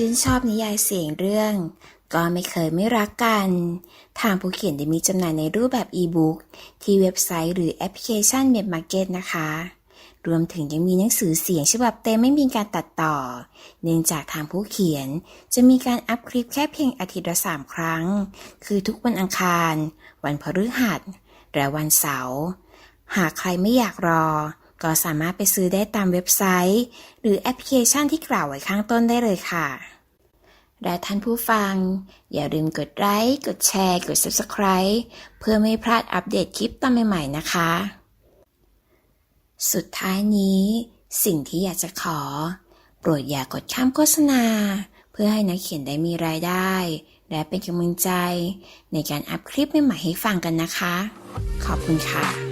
ชื่นชอบนิยายเสียงเรื่อง ก็ไม่เคยไม่รักกัน ทางผู้เขียนได้มีจำหน่ายในรูปแบบอีบุ๊กที่เว็บไซต์หรือแอปพลิเคชันเม d มาร์เก็ตนะคะ รวมถึงยังมีหนังสือเสียงฉบับเต็มไม่มีการตัดต่อ เนื่องจากทางผู้เขียนจะมีการอัพคลิปแค่เพียงอาทิตย์ละสามครั้ง คือทุกวันอังคาร วันพฤหัสและวันเสาร์หากใครไม่อยากรอ ก็สามารถไปซื้อได้ตามเว็บไซต์ หรือแอปพลิเคชันที่กล่าวไว้ข้างต้นได้เลยค่ะ และท่านผู้ฟัง อย่าลืมกดไลค์ กดแชร์ กด Subscribe เพื่อไม่พลาดอัปเดตคลิปตอนใหม่ๆนะคะ สุดท้ายนี้ สิ่งที่อยากจะขอ โปรดอย่ากดข้ามโฆษณา เพื่อให้นักเขียนได้มีรายได้ และเป็นกำลังใจ ในการอัพคลิปใหม่ๆให้ฟังกันนะคะ ขอบคุณค่ะ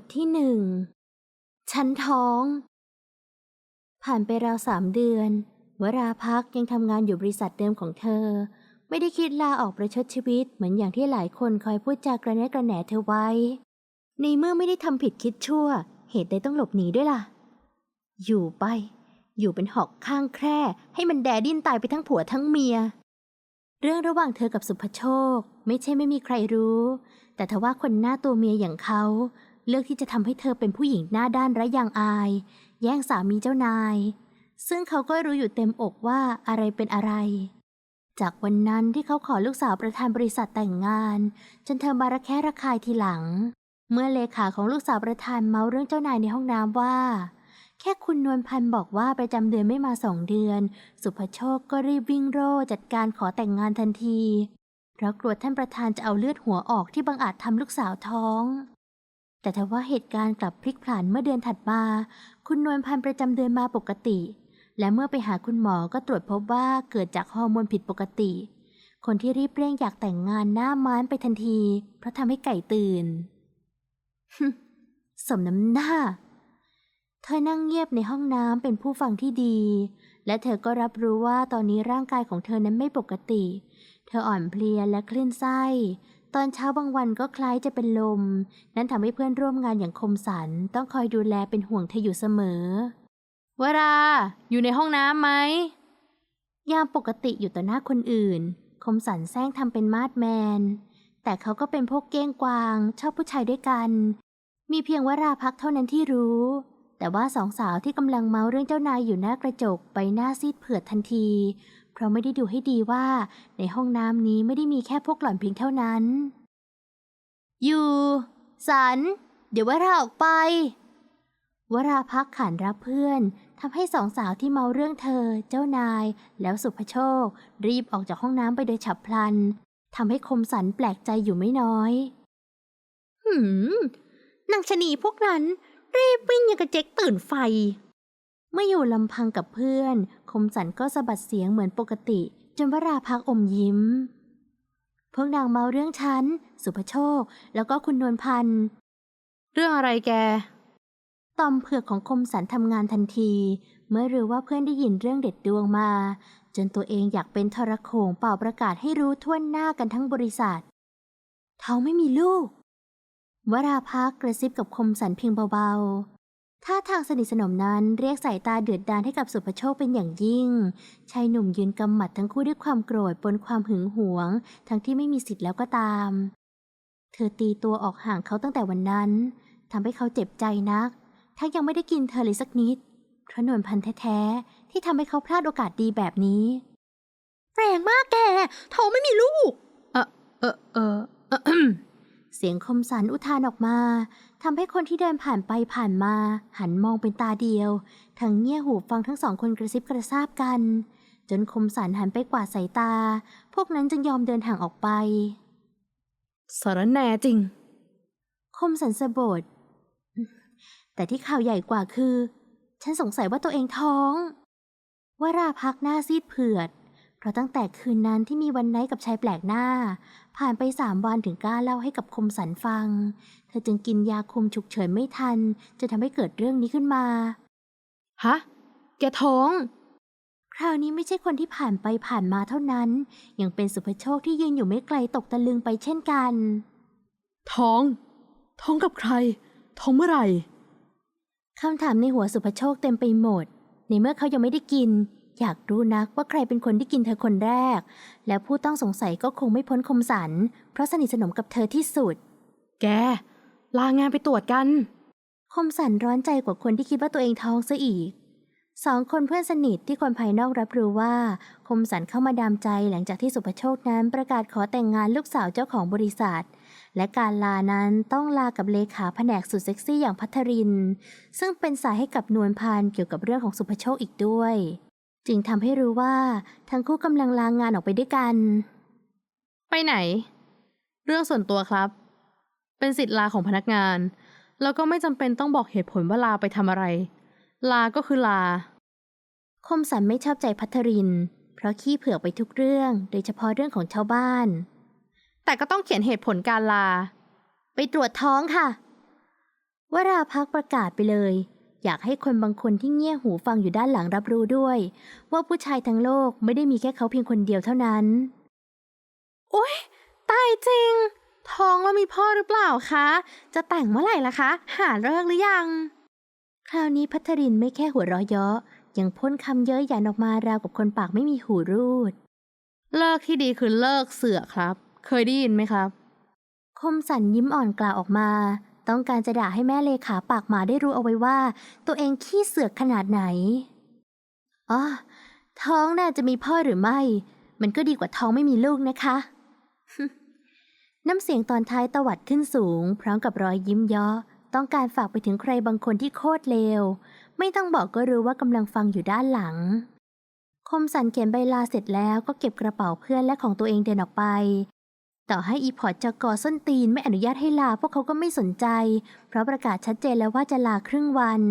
ทที่หนึ่งฉันท้อง ผ่านไปราวสามเดือน วราพักยังทำงานอยู่บริษัทเดิมของเธอ ไม่ได้คิดลาออกประชดชีวิต เหมือนอย่างที่หลายคนคอยพูดจากระแนะกระแหนเธอไว้ ในเมื่อไม่ได้ทำผิดคิดชั่ว เหตุใดต้องหลบหนีด้วยล่ะ อยู่ไป อยู่เป็นหอกข้างแคร่ ให้มันแดดิ้นตายไปทั้งผัวทั้งเมีย เรื่องระหว่างเธอกับสุภโชค ไม่ใช่ไม่มีใครรู้ แต่ทว่าคนหน้าตัวเมียอย่างเขา เลือกที่จะทำให้เธอเป็นผู้หญิงหน้าด้านไร้ยางอาย แย่งสามีเจ้านาย ซึ่งเขาก็รู้อยู่เต็มอกว่าอะไรเป็นอะไร จากวันนั้นที่เขาขอลูกสาวประธานบริษัทแต่งงาน จนเธอมาระแคะระคายทีหลัง เมื่อเลขาของลูกสาวประธานเมาเรื่องเจ้านายในห้องน้ำว่า แค่คุณนวลพันธ์บอกว่าประจำเดือนไม่มาสองเดือน สุภโชคก็รีบวิ่งโร่จัดการขอแต่งงานทันทีเพราะกลัวท่านประธานจะเอาเลือดหัวออกที่บังอาจทำลูกสาวท้อง แต่ทว่าเหตุการณ์กลับพลิกผลันเมื่อเดือนถัดมา คุณนวลพันธ์ประจำเดือนมาปกติ และเมื่อไปหาคุณหมอก็ตรวจพบว่าเกิดจากฮอร์โมนผิดปกติ คนที่รีบเร่งอยากแต่งงานหน้าม้านไปทันที เพราะทำให้ไก่ตื่น สมน้ำหน้า เธอนั่งเงียบในห้องน้ำเป็นผู้ฟังที่ดี และเธอก็รับรู้ว่าตอนนี้ร่างกายของเธอนั้นไม่ปกติ เธออ่อนเพลียและคลื่นไส้ ตอนเช้าบางวันก็คล้ายจะเป็นลม นั่นทำให้เพื่อนร่วมงานอย่างคมสันต้องคอยดูแลเป็นห่วงเธออยู่เสมอวราอยู่ในห้องน้ำไหม ยามปกติอยู่ต่อหน้าคนอื่น คมสันแซงทำเป็นมาดแมน แต่เขาก็เป็นพวกเก้งกวาง ชอบผู้ชายด้วยกัน มีเพียงวราพักเท่านั้นที่รู้ แต่ว่าสองสาวที่กำลังเมาเรื่องเจ้านายอยู่หน้ากระจกใบหน้าซีดเผือดทันที ราะไม่ได้ดูให้ดีว่า ในห้องน้ำนี้ไม่ได้มีแค่พวกหล่อนเพียงเท่านั้น อยู่สัน เดี๋ยววราออกไป วราพักขานรับเพื่อนทำให้สองสาวที่เมาเรื่องเธอ เจ้านาย แล้วสุภโชค รีบออกจากห้องน้ำไปโดยฉับพลันทำให้คมสันแปลกใจอยู่ไม่น้อย หืมนางชะนีพวกนั้น รีบวิ่งอย่างกระเจ๊กตื่นไฟ เมื่ออยู่ลำพังกับเพื่อน คมสันก็สะบัดเสียงเหมือนปกติ จนวราพักอมยิ้ม พวกนางเมาเรื่องฉัน สุภโชค แล้วก็คุณนวลพันธ์เรื่องอะไรแก ตอมเผือกของคมสันทำงานทันที เมื่อรู้ว่าเพื่อนได้ยินเรื่องเด็ดดวงมา จนตัวเองอยากเป็นทรโขงเป่าประกาศให้รู้ทั่วหน้ากันทั้งบริษัทเขาไม่มีลูก วราพักกระซิบกับคมสันเพียงเบาๆ ท่าทางสนิทสนมนั้นเรียกสายตาเดือดดาลให้กับสุภโชคเป็นอย่างยิ่ง ชายหนุ่มยืนกำหมัดทั้งคู่ด้วยความโกรธปนความหึงหวง ทั้งที่ไม่มีสิทธิ์แล้วก็ตาม เธอตีตัวออกห่างเขาตั้งแต่วันนั้นทำให้เขาเจ็บใจนัก ทั้งยังไม่ได้กินเธอเลยสักนิดเพราะนวลพันธ์แท้ๆที่ทำให้เขาพลาดโอกาสดีแบบนี้แรงมากแกเขาไม่มีลูก เออเออเออ เสียงคมสันอุทานออกมาทำให้คนที่เดินผ่านไปผ่านมา หันมองเป็นตาเดียว ทั้งเงี่ยหูฟังทั้งสองคนกระซิบกระซาบกัน จนคมสันหันไปกวาดสายตา พวกนั้นจึงยอมเดินห่างออกไปสารแหน่จริง คมสันสะบดแต่ที่ข่าวใหญ่กว่าคือ ฉันสงสัยว่าตัวเองท้อง วราพักหน้าซีดเผือด เพราะตั้งแต่คืนนั้นที่มีวันไนท์กับชายแปลกหน้า ผ่านไปสามวันถึงกล้าเล่าให้กับคมสันฟัง เธอจึงกินยาคุมฉุกเฉินไม่ทัน จะทำให้เกิดเรื่องนี้ขึ้นมา ฮะ แกท้องใครราวนี้ไม่ใช่คนที่ผ่านไปผ่านมาเท่านั้น ยังเป็นสุภโชคที่ยืนอยู่ไม่ไกลตกตะลึงไปเช่นกัน ท้อง ท้องกับใคร ท้องเมื่อไหร่คำถามในหัวสุภโชคเต็มไปหมด ในเมื่อเขายังไม่ได้กิน อยากรู้นักว่าใครเป็นคนที่กินเธอคนแรก และผู้ต้องสงสัยก็คงไม่พ้นคมสัน เพราะสนิทสนมกับเธอที่สุด แก ลางานไปตรวจกัน คมสันร้อนใจกว่าคนที่คิดว่าตัวเองท้องซะอีกสองคนเพื่อนสนิทที่คนภายนอกรับรู้ว่า คมสันเข้ามาดามใจหลังจากที่สุภโชคนั้นประกาศขอแต่งงานลูกสาวเจ้าของบริษัท และการลานั้นต้องลากับเลขาแผนกสุดเซ็กซี่อย่างพัทริน ซึ่งเป็นสายให้กับนวลพานเกี่ยวกับเรื่องของสุภโชคอีกด้วย จึงทำให้รู้ว่าทั้งคู่กำลังลางานออกไปด้วยกัน ไปไหน เรื่องส่วนตัวครับ เป็นสิทธิ์ลาของพนักงาน แล้วก็ไม่จำเป็นต้องบอกเหตุผลว่าลาไปทำอะไร ลาก็คือลา คมสันไม่ชอบใจพัทริน เพราะขี้เผือกไปทุกเรื่อง โดยเฉพาะเรื่องของชาวบ้าน แต่ก็ต้องเขียนเหตุผลการลา ไปตรวจท้องค่ะ วราพักประกาศไปเลย อยากให้คนบางคนที่เงี่ยหูฟังอยู่ด้านหลังรับรู้ด้วย ว่าผู้ชายทั้งโลกไม่ได้มีแค่เขาเพียงคนเดียวเท่านั้นโอ๊ยตายจริง ท้องแล้วมีพ่อหรือเปล่าคะ จะแต่งเมื่อไหร่ล่ะคะ หาเลิกหรือยัง คราวนี้พัทรินไม่แค่หัวเราะเยาะยังพ่นคำเย้ยหยันออกมาราวกับคนปากไม่มีหูรูด เลิกที่ดีคือเลิกเสือกครับ เคยได้ยินไหมครับ คมสันยิ้มอ่อนกล่าวออกมา ต้องการจะด่าให้แม่เลขาปากหมาได้รู้เอาไว้ว่า ตัวเองขี้เสือกขนาดไหนอ๋อท้องน่าจะมีพ่อหรือไม่ มันก็ดีกว่าท้องไม่มีลูกนะคะ น้ำเสียงตอนท้ายตวัดขึ้นสูง พร้อมกับรอยยิ้มยาะต้องการฝากไปถึงใครบางคนที่โคตรเลว ไม่ต้องบอกก็รู้ว่ากำลังฟังอยู่ด้านหลัง คมสันเขียนใบลาเสร็จแล้วก็เก็บกระเป๋าเพื่อนและของตัวเองเดินออกไป ต่อให้อีพอร์ตจะก่อส้นตีนไม่อนุญาตให้ลาพวกเขาก็ไม่สนใจ เพราะประกาศชัดเจนแล้วว่าจะลาครึ่งวัน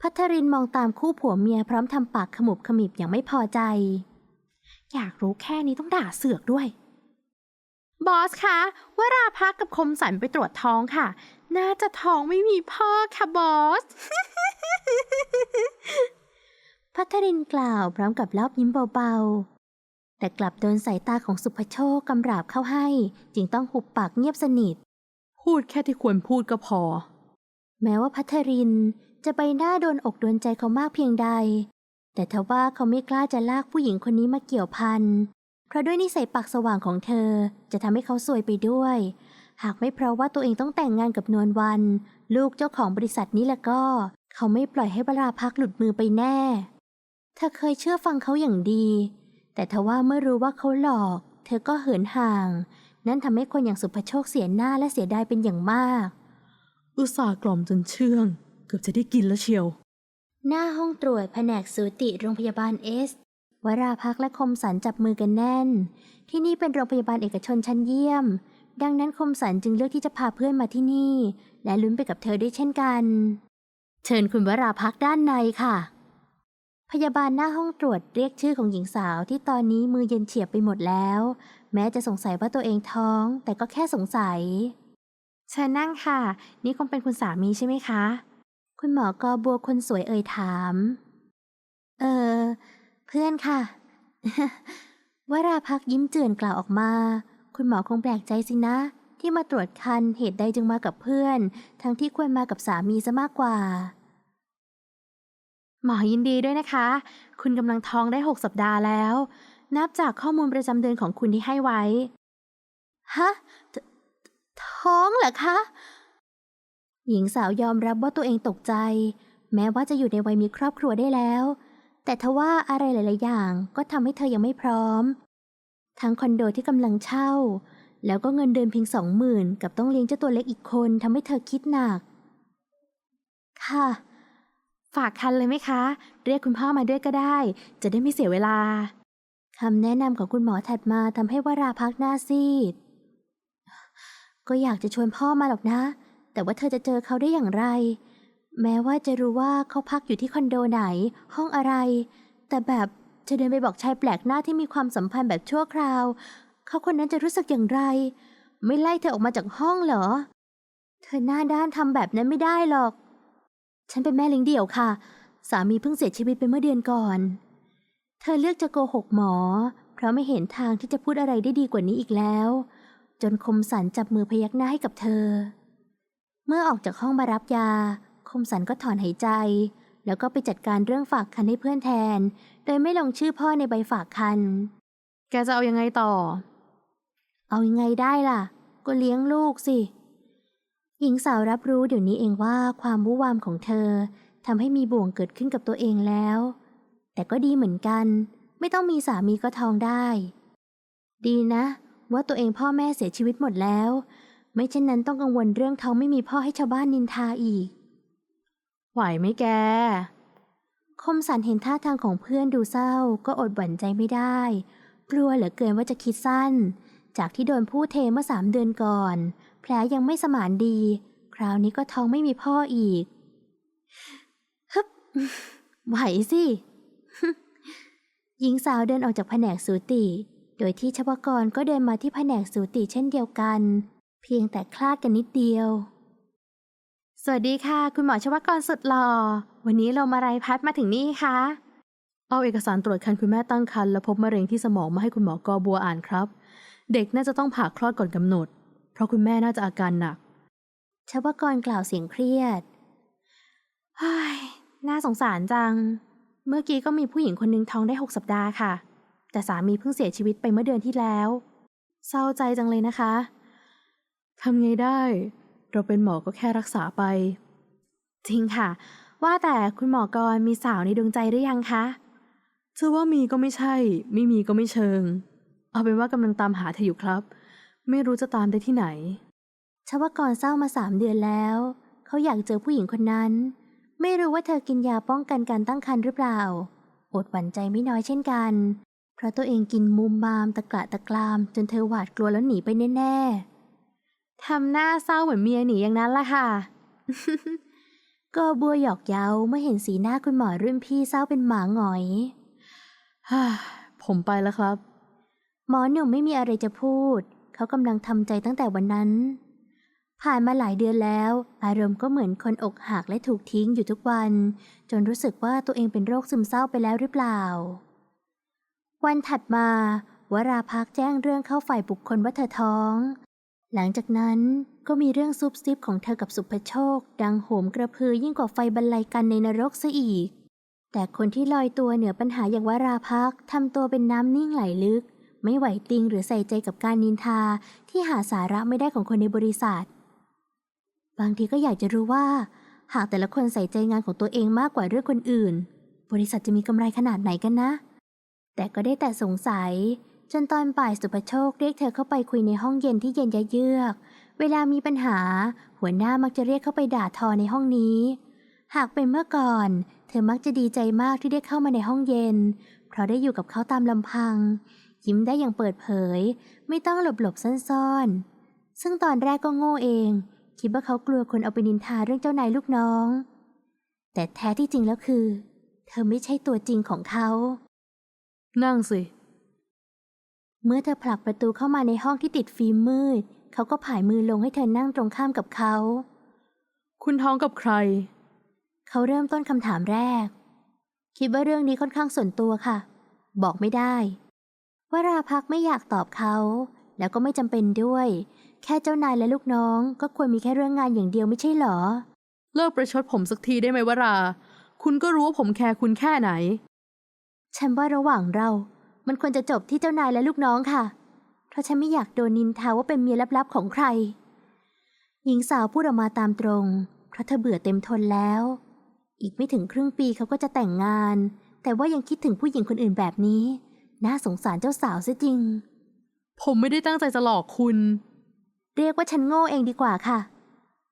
พัทรินมองตามคู่ผัวเมียพร้อมทำปากขมุบขมิบอย่างไม่พอใจ อยากรู้แค่นี้ต้องด่าเสือกด้วย บอสคะว่าราพักกับคมสันไปตรวจท้องค่ะ น่าจะท้องไม่มีพ่อค่ะบอสพัทรินกล่าวพร้อมกับรอบยิ้มเบาๆ แต่กลับโดนสายตาของสุภโชคกำราบเข้าให้ จึงต้องหุบปากเงียบสนิท พูดแค่ที่ควรพูดก็พอ แม้ว่าพัทรินจะไปหน้าโดนอกโดนใจเขามากเพียงใด แต่ทว่าเขาไม่กล้าจะลากผู้หญิงคนนี้มาเกี่ยวพัน เพราะด้วยนิสัยปากสว่างของเธอจะทำให้เขาซวยไปด้วย หากไม่เพราะว่าตัวเองต้องแต่งงานกับนวลวัน ลูกเจ้าของบริษัทนี้แล้วก็ เขาไม่ปล่อยให้บราพักหลุดมือไปแน่ เธอเคยเชื่อฟังเขาอย่างดี แต่ทว่าเมื่อรู้ว่าเขาหลอก เธอก็เหินห่าง นั่นทำให้คนอย่างสุภโชคเสียหน้าและเสียดายเป็นอย่างมาก อุตส่าห์กล่อมจนเชื่อง เกือบจะได้กินแล้วเชียว หน้าห้องตรวจแผนกสูติโรงพยาบาลเอส วราพักและคมสันจับมือกันแน่น ที่นี่เป็นโรงพยาบาลเอกชนชั้นเยี่ยม ดังนั้นคมสันจึงเลือกที่จะพาเพื่อนมาที่นี่ และลุ้นไปกับเธอด้วยเช่นกัน เชิญคุณวราพักด้านในค่ะ พยาบาลหน้าห้องตรวจเรียกชื่อของหญิงสาวที่ตอนนี้มือเย็นเฉียบไปหมดแล้ว แม้จะสงสัยว่าตัวเองท้อง แต่ก็แค่สงสัยเชิญนั่งค่ะ นี่คงเป็นคุณสามีใช่ไหมคะ คุณหมอกอบัวคนสวยเอ่ยถาม เออ เพื่อนค่ะวราพักยิ้มเจือนกล่าวออกมา คุณหมอคงแปลกใจสินะ ที่มาตรวจคันเหตุใดจึงมากับเพื่อน ทั้งที่ควรมากับสามีซะมากกว่า หมอยินดีด้วยนะคะ คุณกำลังท้องได้หกสัปดาห์แล้ว นับจากข้อมูลประจำเดือนของคุณที่ให้ไว้ ฮะทท้องเหรอคะ หญิงสาวยอมรับว่าตัวเองตกใจ แม้ว่าจะอยู่ในวัยมีครอบครัวได้แล้ว แต่ทว่าอะไรหลาย ๆ อย่างก็ทำให้เธอยังไม่พร้อม ทั้งคอนโดที่กำลังเช่า แล้วก็เงินเดือนเพียงสองหมื่นกับต้องเลี้ยงเจ้าตัวเล็กอีกคนทำให้เธอคิดหนัก ค่ะ ฝากคันเลยไหมคะ เรียกคุณพ่อมาด้วยก็ได้ จะได้ไม่เสียเวลาคำแนะนำของคุณหมอถัดมาทำให้วราพักหน้าซีด ก็อยากจะชวนพ่อมาหรอกนะ แต่ว่าเธอจะเจอเขาได้อย่างไร แม้ว่าจะรู้ว่าเขาพักอยู่ที่คอนโดไหน ห้องอะไร แต่แบบจะเดินไปบอกชายแปลกหน้าที่มีความสัมพันธ์แบบชั่วคราว เขาคนนั้นจะรู้สึกอย่างไร ไม่ไล่เธอออกมาจากห้องเหรอ เธอหน้าด้านทำแบบนั้นไม่ได้หรอก ฉันเป็นแม่เลี้ยงเดี่ยวค่ะ สามีเพิ่งเสียชีวิตไปเมื่อเดือนก่อน เธอเลือกจะโกหกหมอ เพราะไม่เห็นทางที่จะพูดอะไรได้ดีกว่านี้อีกแล้ว จนคมสันจับมือพยักหน้าให้กับเธอ เมื่อออกจากห้องมารับยา คมสันก็ถอนหายใจ แล้วก็ไปจัดการเรื่องฝากคันให้เพื่อนแทน โดยไม่ลงชื่อพ่อในใบฝากคัน แกจะเอายังไงต่อ เอายังไงได้ล่ะ ก็เลี้ยงลูกสิ หญิงสาวรับรู้เดี๋ยวนี้เองว่าความวุ่วามของเธอทำให้มีบ่วงเกิดขึ้นกับตัวเองแล้ว แต่ก็ดีเหมือนกัน ไม่ต้องมีสามีก็ท้องได้ ดีนะ ว่าตัวเองพ่อแม่เสียชีวิตหมดแล้ว ไม่เช่นนั้นต้องกังวลเรื่องท้องไม่มีพ่อให้ชาวบ้านนินทาอีก ไหวไหมแก คมสันเห็นท่าทางของเพื่อนดูเศร้าก็อดหวั่นใจไม่ได้ กลัวเหลือเกินว่าจะคิดสั้น จากที่โดนพูดเทเมื่อสามเดือนก่อน แผลยังไม่สมานดี คราวนี้ก็ท้องไม่มีพ่ออีกฮึบไหวสิหญิงสาวเดินออกจากแผนกสูติ โดยที่ชวกรก็เดินมาที่แผนกสูติเช่นเดียวกัน เพียงแต่คลาดกันนิดเดียว สวัสดีค่ะ คุณหมอชวกรสุดหล่อ วันนี้เรามาไรพัดมาถึงนี่คะเอาเอกสารตรวจคันคุณแม่ตั้งครรภ์และพบมะเร็งที่สมองมาให้คุณหมอกอบัวอ่านครับ เด็กน่าจะต้องผ่าคลอดก่อนกำหนด ราะคุณแม่น่าจะอาการหนักชวกรกล่าวเสียงเครียดเฮ้ยน่าสงสารจัง เมื่อกี้ก็มีผู้หญิงคนหนึงท้องได้หกสัปดาห์ค่ะ แต่สามีเพิ่งเสียชีวิตไปเมื่อเดือนที่แล้ว เศร้าใจจังเลยนะคะทำไงได้ เราเป็นหมอก็แค่รักษาไป จริงค่ะ ว่าแต่คุณหมอกรมีสาวในดวงใจหรือยังคะจะว่ามีก็ไม่ใช่ ไม่มีก็ไม่เชิง เอาเป็นว่ากำลังตามหาเธออยู่ครับ ไม่รู้จะตามได้ที่ไหน ชวกรเศร้ามาสามเดือนแล้ว เขาอยากเจอผู้หญิงคนนั้น ไม่รู้ว่าเธอกินยาป้องกันการตั้งครรภ์หรือเปล่า อดหวั่นใจไม่น้อยเช่นกัน เพราะตัวเองกินมุมมามตะกละตะกราม จนเธอหวาดกลัวแล้วหนีไปแน่ๆ ทำหน้าเศร้าเหมือนเมียหนีอย่างนั้นละค่ะ ก็บัวหยอกเย้าเมื่อเห็นสีหน้าคุณหมอรุ่นพี่เศร้าเป็นหมาหงอยฮ่าผมไปแล้วครับ หมอหนุ่มไม่มีอะไรจะพูด เขากำลังทำใจตั้งแต่วันนั้น ผ่านมาหลายเดือนแล้ว อารมณ์ก็เหมือนคนอกหักและถูกทิ้งอยู่ทุกวัน จนรู้สึกว่าตัวเองเป็นโรคซึมเศร้าไปแล้วหรือเปล่า วันถัดมาวราพักแจ้งเรื่องเข้าฝ่ายบุคคลว่าเธอท้อง หลังจากนั้นก็มีเรื่องซุบซิบของเธอกับสุภโชค ดังโหมกระพือยิ่งกว่าไฟบรรลัยกันในนรกซะอีก แต่คนที่ลอยตัวเหนือปัญหาอย่างวราพักทำตัวเป็นน้ำนิ่งไหลลึก ไม่ไหวติงหรือใส่ใจกับการนินทาที่หาสาระไม่ได้ของคนในบริษัท บางทีก็อยากจะรู้ว่า หากแต่ละคนใส่ใจงานของตัวเองมากกว่าเรื่องคนอื่น บริษัทจะมีกำไรขนาดไหนกันนะ แต่ก็ได้แต่สงสัย จนตอนบ่ายสุภโชคเรียกเธอเข้าไปคุยในห้องเย็นที่เย็นยะเยือก เวลามีปัญหา หัวหน้ามักจะเรียกเข้าไปด่าทอในห้องนี้ หากเป็นเมื่อก่อน เธอมักจะดีใจมากที่ได้เข้ามาในห้องเย็น เพราะได้อยู่กับเขาตามลำพัง ยิ้มได้อย่างเปิดเผย ไม่ต้องหลบหลบๆซ่อนๆ ซึ่งตอนแรกก็โง่เอง คิดว่าเขากลัวคนเอาไปนินทาเรื่องเจ้านายลูกน้อง แต่แท้ที่จริงแล้วคือ เธอไม่ใช่ตัวจริงของเขา นั่งสิ เมื่อเธอผลักประตูเข้ามาในห้องที่ติดฟิล์มมืด เขาก็ผายมือลงให้เธอนั่งตรงข้ามกับเขา คุณท้องกับใคร เขาเริ่มต้นคำถามแรก คิดว่าเรื่องนี้ค่อนข้างส่วนตัวค่ะ บอกไม่ได้ วราพักไม่อยากตอบเขา แล้วก็ไม่จำเป็นด้วย แค่เจ้านายและลูกน้องก็ควรมีแค่เรื่องงานอย่างเดียวไม่ใช่เหรอ เลิกประชดผมสักทีได้ไหมวรา คุณก็รู้ว่าผมแคร์คุณแค่ไหน ฉันว่าระหว่างเรา มันควรจะจบที่เจ้านายและลูกน้องค่ะ เพราะฉันไม่อยากโดนนินทาว่าเป็นเมียลับๆของใคร หญิงสาวพูดออกมาตามตรง เพราะเธอเบื่อเต็มทนแล้ว อีกไม่ถึงครึ่งปีเขาก็จะแต่งงาน แต่ว่ายังคิดถึงผู้หญิงคนอื่นแบบนี้ น่าสงสารเจ้าสาวซะจริง ผมไม่ได้ตั้งใจจะหลอกคุณ เรียกว่าฉันโง่เองดีกว่าค่ะ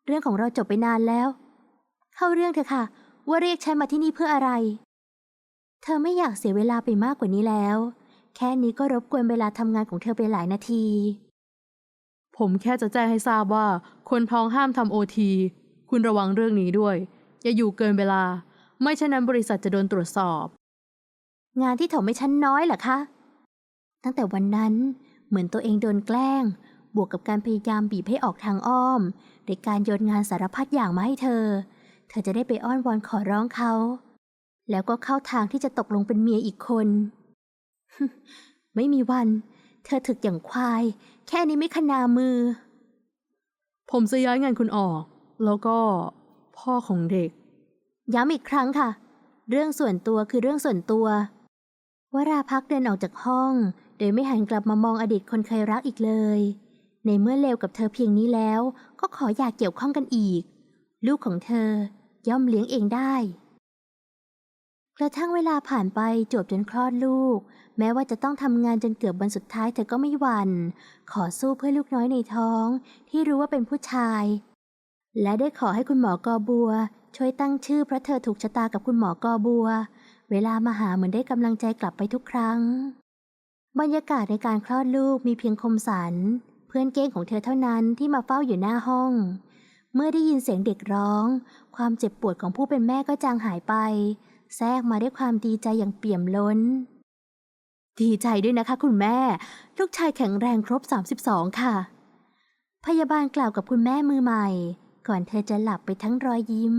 เรื่องของเราจบไปนานแล้ว เข้าเรื่องเถอะค่ะ ว่าเรียกฉันมาที่นี่เพื่ออะไร เธอไม่อยากเสียเวลาไปมากกว่านี้แล้ว แค่นี้ก็รบกวนเวลาทำงานของเธอไปหลายนาที ผมแค่จะแจ้งให้ทราบว่า คนท้องห้ามทำโอทีคุณระวังเรื่องนี้ด้วย อย่าอยู่เกินเวลา ไม่เช่นนั้นบริษัทจะโดนตรวจสอบ งานที่ถมให้ฉันน้อยเหรอคะ ตั้งแต่วันนั้นเหมือนตัวเองโดนแกล้ง บวกกับการพยายามบีบให้ออกทางอ้อมโดยการโยนงานสารพัดอย่างมาให้เธอ เธอจะได้ไปอ้อนวอนขอร้องเขา แล้วก็เข้าทางที่จะตกลงเป็นเมียอีกคน ไม่มีวัน เธอถึกอย่างควาย แค่นี้ไม่ขนามือ ผมจะย้ายงานคุณออก แล้วก็พ่อของเด็ก ย้ำอีกครั้งค่ะ เรื่องส่วนตัวคือเรื่องส่วนตัว วราพักเดินออกจากห้อง โดยไม่หันกลับมามองอดีตคนเคยรักอีกเลย ในเมื่อเลวกับเธอเพียงนี้แล้ว ก็ขออยากเกี่ยวข้องกันอีก ลูกของเธอย่อมเลี้ยงเองได้ กระทั่งเวลาผ่านไปจวบจนคลอดลูก แม้ว่าจะต้องทำงานจนเกือบวันสุดท้ายเธอก็ไม่หวัน่น ขอสู้เพื่อลูกน้อยในท้อง ที่รู้ว่าเป็นผู้ชาย และได้ขอให้คุณหมอกอบัว ช่วยตั้งชื่อเพราะเธอถูกชะตากับคุณหมอกอบัว เวลามาหาเหมือนได้กำลังใจกลับไปทุกครั้ง บรรยากาศในการคลอดลูกมีเพียงคมสัน เพื่อนเก้งของเธอเท่านั้นที่มาเฝ้าอยู่หน้าห้อง เมื่อได้ยินเสียงเด็กร้อง ความเจ็บปวดของผู้เป็นแม่ก็จางหายไป แทรกมาด้วยความดีใจอย่างเปี่ยมล้น ดีใจด้วยนะคะ คุณแม่ ลูกชายแข็งแรงครบ 32 ค่ะ พยาบาลกล่าวกับคุณแม่มือใหม่ ก่อนเธอจะหลับไปทั้งรอยยิ้ม